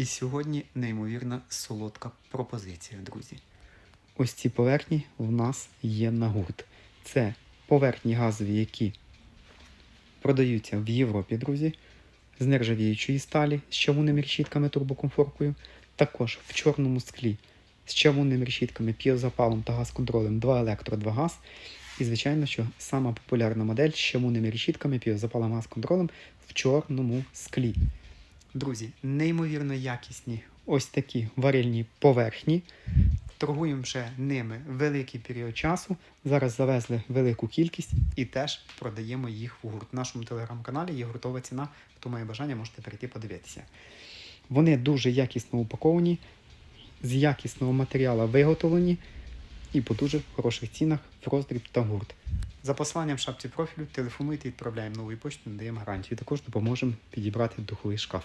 І сьогодні неймовірна солодка пропозиція, друзі. Ось ці поверхні в нас є на гурт. Це поверхні газові, які продаються в Європі, друзі, з нержавіючої сталі з чавунними решітками турбокомфоркою. Також в чорному склі з чавунними решітками, піозапалом та газконтролем 2 електро, 2 газ. І, звичайно, що сама популярна модель з чавунними решітками, піозапалом газконтролем в чорному склі. Друзі, неймовірно якісні ось такі варильні поверхні. Торгуємо вже ними великий період часу. Зараз завезли велику кількість і теж продаємо їх в гурт. В нашому телеграм-каналі є гуртова ціна. Хто має бажання, можете перейти подивитися. Вони дуже якісно упаковані, з якісного матеріалу виготовлені і по дуже хороших цінах в роздріб та гурт. За посиланням в шапці профілю телефонуйте, відправляємо нову почту, надаємо гарантію. Також допоможемо підібрати духовий шкаф.